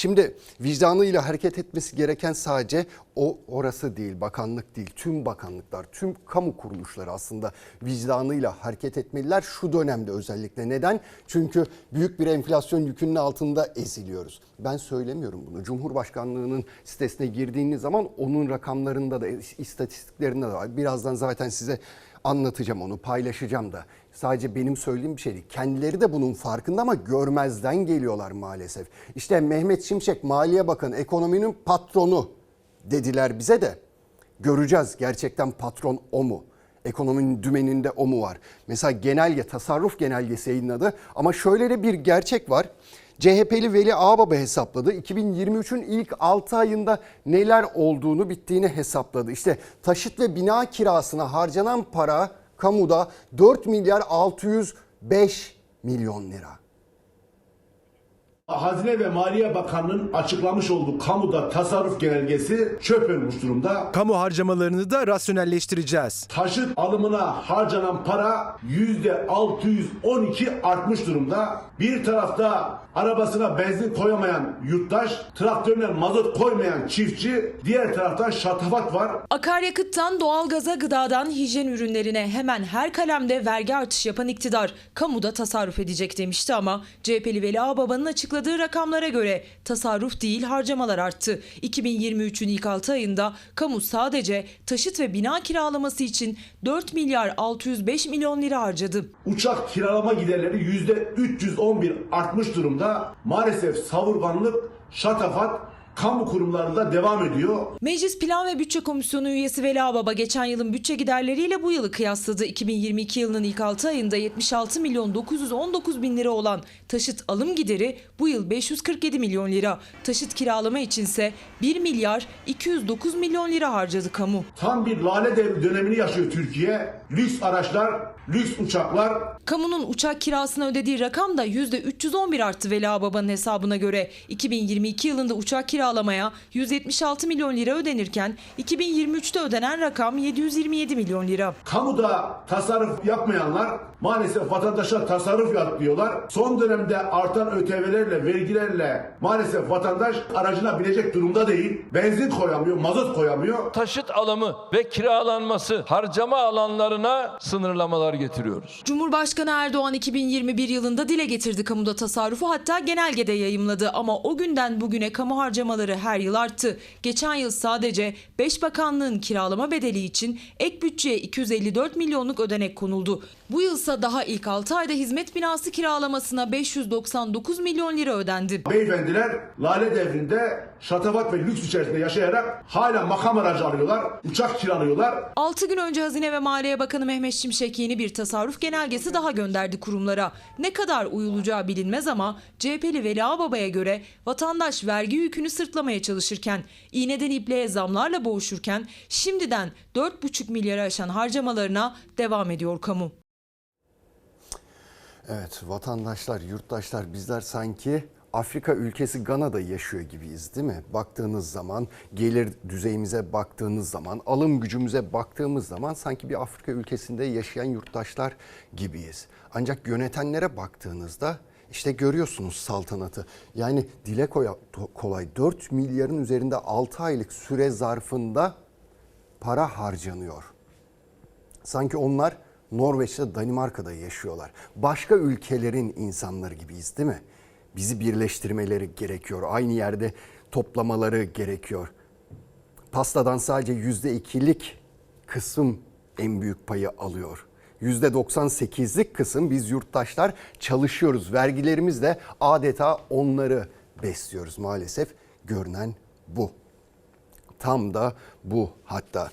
Şimdi vicdanıyla hareket etmesi gereken sadece o orası değil, bakanlık değil. Tüm bakanlıklar, tüm kamu kuruluşları aslında vicdanıyla hareket etmeliler şu dönemde özellikle. Neden? Çünkü büyük bir enflasyon yükünün altında eziliyoruz. Ben söylemiyorum bunu. Cumhurbaşkanlığının sitesine girdiğiniz zaman onun rakamlarında da istatistiklerinde de var. Birazdan zaten size anlatacağım onu, paylaşacağım da. Sadece benim söylediğim bir şey değil. Kendileri de bunun farkında ama görmezden geliyorlar maalesef. İşte Mehmet Şimşek Maliye Bakanı ekonominin patronu dediler bize de. Göreceğiz gerçekten patron o mu? Ekonominin dümeninde o mu var? Mesela genelge, tasarruf genelgesi yayınladı ama şöyle de bir gerçek var. CHP'li Veli Ağbaba hesapladı. 2023'ün ilk 6 ayında neler olduğunu bittiğini hesapladı. İşte taşıt ve bina kirasına harcanan para kamuda 4 milyar 605 milyon lira. Hazine ve Maliye Bakanlığı'nın açıklamış olduğu kamuda tasarruf genelgesi çöp olmuş durumda. Kamu harcamalarını da rasyonelleştireceğiz. Taşıt alımına harcanan para yüzde 612 artmış durumda. Bir tarafta arabasına benzin koyamayan yurttaş, traktörüne mazot koymayan çiftçi, diğer taraftan şatafat var. Akaryakıttan doğalgaza, gıdadan hijyen ürünlerine hemen her kalemde vergi artışı yapan iktidar kamuda tasarruf edecek demişti ama CHP'li Veli Ağbaba'nın açıkladığı rakamlara göre tasarruf değil harcamalar arttı. 2023'ün ilk 6 ayında kamu sadece taşıt ve bina kiralaması için 4 milyar 605 milyon lira harcadı. Uçak kiralama giderleri yüzde 311 artmış durumda. Maalesef savurganlık, şatafat kamu kurumlarında devam ediyor. Meclis Plan ve Bütçe Komisyonu üyesi Veli Ağbaba geçen yılın bütçe giderleriyle bu yılı kıyasladı. 2022 yılının ilk 6 ayında 76 milyon 919 bin lira olan taşıt alım gideri bu yıl 547 milyon lira. Taşıt kiralama içinse 1 milyar 209 milyon lira harcadı kamu. Tam bir lale dönemini yaşıyor Türkiye. Lüks araçlar, lüks uçaklar, Kamunun uçak kirasına ödediği rakam da %311 arttı Veli Ağbaba'nın hesabına göre. 2022 yılında uçak kiralamaya 176 milyon lira ödenirken 2023'te ödenen rakam 727 milyon lira. Kamuda tasarruf yapmayanlar maalesef vatandaşa tasarruf yapıyorlar. Son dönemde artan ÖTV'lerle, vergilerle maalesef vatandaş aracına binecek durumda değil. Benzin koyamıyor, mazot koyamıyor. taşıt alımı ve kiralanması harcama alanlarına sınırlamalar getiriyoruz. Cumhurbaşkanı Erdoğan 2021 yılında dile getirdi kamuda tasarrufu hatta genelgede yayımladı ama o günden bugüne kamu harcamaları her yıl arttı. Geçen yıl sadece 5 bakanlığın kiralama bedeli için ek bütçeye 254 milyonluk ödenek konuldu. Bu yılsa daha ilk 6 ayda hizmet binası kiralamasına 599 milyon lira ödendi. Beyefendiler lale devrinde şatafat ve lüks içerisinde yaşayarak hala makam aracı alıyorlar, uçak kiralıyorlar. 6 gün önce Hazine ve Maliye Bakanı Mehmet Şimşek yeni bir tasarruf genelgesi daha gönderdi kurumlara. Ne kadar uyulacağı bilinmez ama CHP'li Veli Ağbaba'ya göre vatandaş vergi yükünü sırtlamaya çalışırken, iğneden ipliğe zamlarla boğuşurken şimdiden 4,5 milyara aşan harcamalarına devam ediyor kamu. Evet vatandaşlar, yurttaşlar bizler sanki Afrika ülkesi Gana'da yaşıyor gibiyiz değil mi? Baktığınız zaman, gelir düzeyimize baktığınız zaman, alım gücümüze baktığımız zaman sanki bir Afrika ülkesinde yaşayan yurttaşlar gibiyiz. Ancak yönetenlere baktığınızda işte görüyorsunuz saltanatı. Yani dile kolay 4 milyarın üzerinde 6 aylık süre zarfında para harcanıyor. Sanki onlar Norveç'te Danimarka'da yaşıyorlar. Başka ülkelerin insanları gibiyiz değil mi? Bizi birleştirmeleri gerekiyor. Aynı yerde toplamaları gerekiyor. Pastadan sadece yüzde ikilik kısım en büyük payı alıyor. Yüzde 98'lik kısım biz yurttaşlar çalışıyoruz. Vergilerimizle adeta onları besliyoruz maalesef. Görünen bu. Tam da bu hatta.